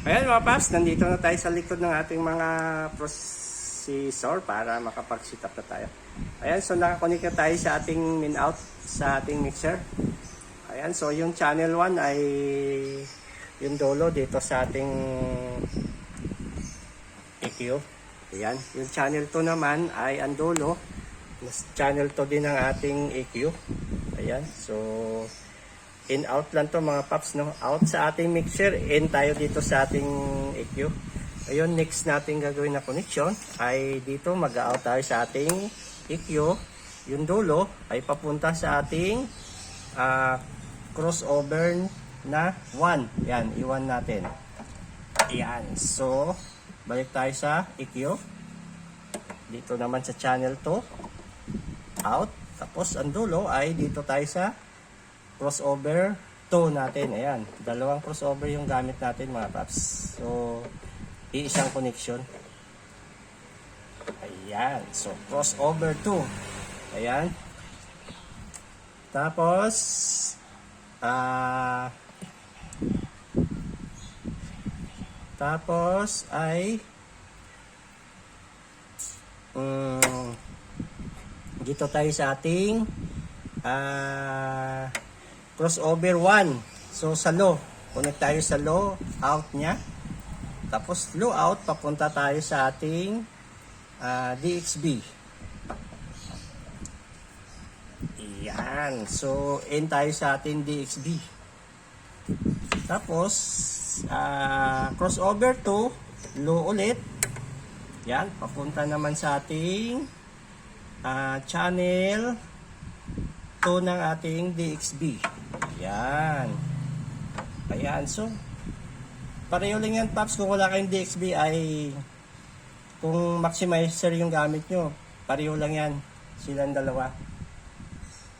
Ayan mga paps, nandito na tayo sa likod ng ating mga processor para makapag-sit up na tayo. Ayan, so nakakonik na tayo sa ating min out sa ating mixer. Ayan, so yung channel 1 ay yung dolo dito sa ating EQ. Ayan, yung channel 2 naman ay ang. Mas channel 2 din ang ating EQ. Ayan, so in out lang to mga paps no? Out sa ating mixer in tayo dito sa ating EQ ayun next natin gagawin na connection ay dito mag out tayo sa ating EQ yung dulo ay papunta sa ating ah, crossover na 1 yan iwan natin. Yan so balik tayo sa EQ dito naman sa channel 2 out. Tapos ang dulo ay dito tayo sa crossover 2 natin. Ayan, dalawang crossover yung gamit natin mga paps. So, iisang connection. Ayan, so crossover 2. Ayan. Tapos, ah, tapos ay mm, dito tayo sa ating ah crossover 1. So sa low, connect tayo sa low out niya. Tapos low out papunta tayo sa ating ah, DXB. Yan. So in tayo sa ating DXB. Tapos ah, crossover to low ulit. Yan, papunta naman sa ating ah, channel 2 ng ating DXB. Yan. Ayan. So, pareho lang yan, Paps. Kung wala kayong DXB ay kung maximizer yung gamit nyo, pareho lang yan. Silang dalawa.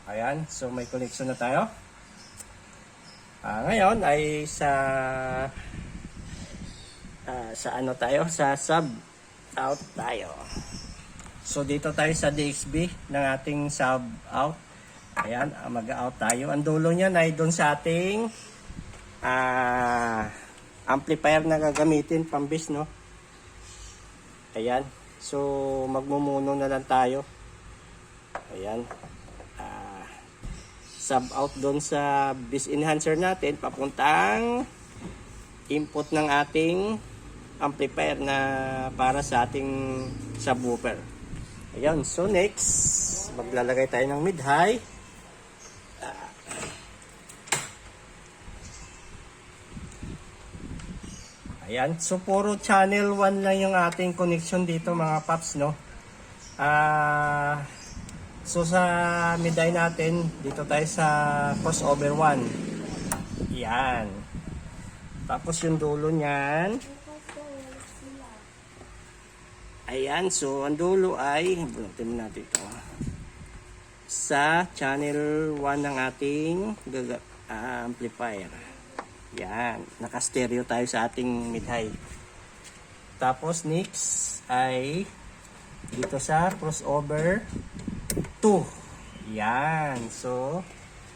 Ayan. So, may connection na tayo. Ah, ngayon ay sa ah, sa ano tayo? Sa sub out tayo. So, dito tayo sa DXB ng ating sub out. Ayan, ah, mag-out tayo. Ang dulo niyan ay doon sa ating ah, amplifier na gagamitin, pambis, no? Ayan. So, magmumuno na lang tayo. Ayan. Ah, sub out doon sa bis enhancer natin, papuntang input ng ating amplifier na para sa ating subwoofer. Ayan. So, next, maglalagay tayo ng mid-high. Ayan, so puro channel 1 lang yung ating connection dito mga paps, no? Ah, so sa miday natin, dito tayo sa crossover 1. Yan. Tapos yung dulo niyan. Ayan, so ang dulo ay, bunutin mo natin ito. Sa channel 1 ng ating ah, amplifier. Yan, naka-stereo tayo sa ating mid-high. Tapos next ay dito sa crossover 2. Yan, so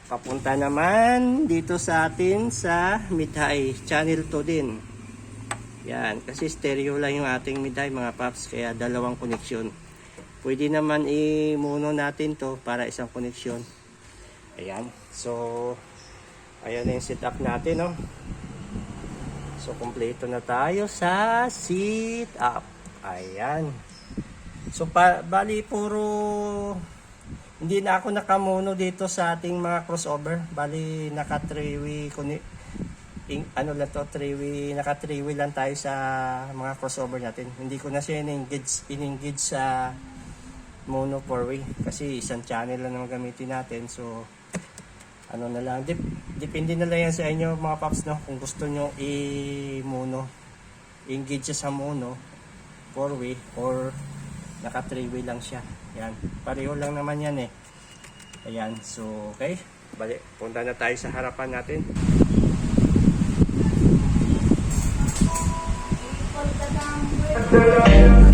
papunta naman dito sa atin sa mid-high, channel 2 din. Yan, kasi stereo lang yung ating mid-high mga paps, kaya dalawang connection. Pwede naman i-mono natin to para isang connection. Ayan, so Ayan na yung setup natin, no? So, kompleto na tayo sa sit up. Ayan. So, pa, bali, puro... Hindi na ako nakamono dito sa ating mga crossover. Bali, naka 3-way kuni in, ano lang to, 3-way, naka 3-way lang tayo sa mga crossover natin. Hindi ko na siya in-engage, in-engage sa mono 4-way. Kasi isang channel lang naman gamitin natin. So, ano na lang, dip, depende na lang yan sa inyo mga paps no? Kung gusto nyo i-mono engage siya sa mono 4 way or naka 3 way lang siya. Yan, pareho lang naman yan eh. Ayan, so okay. Balik, punta na tayo sa harapan natin. Pagdalang